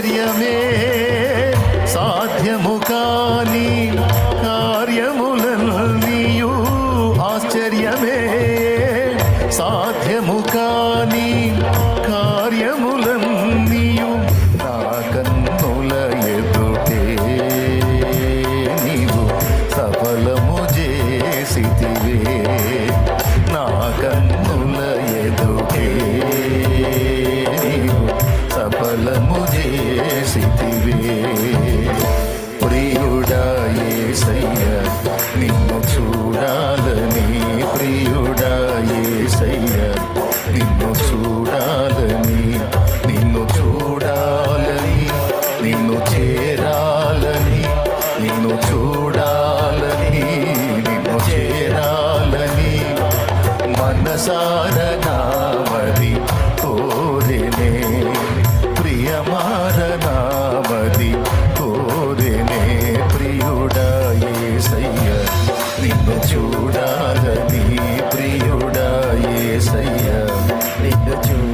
ఆశ్చర్యమే సాధ్యము కాని కార్యములన్నీయు ఆశ్చర్యమే సాధ్యము కాని కార్యములన్నీయు నా కన్నుల ఎదుటే నీవు సఫలము చేసితివే. చేసితివే ప్రియుడా యేసయ్య నిన్ను చూడాలని ప్రియుడా యేసయ్య నిన్ను చూడాలని నిన్ను చూడాలని నిన్ను చేరాలని నిన్ను చూడాలని నిన్ను చేరాలని మనసార నామది కోరినే. the tune.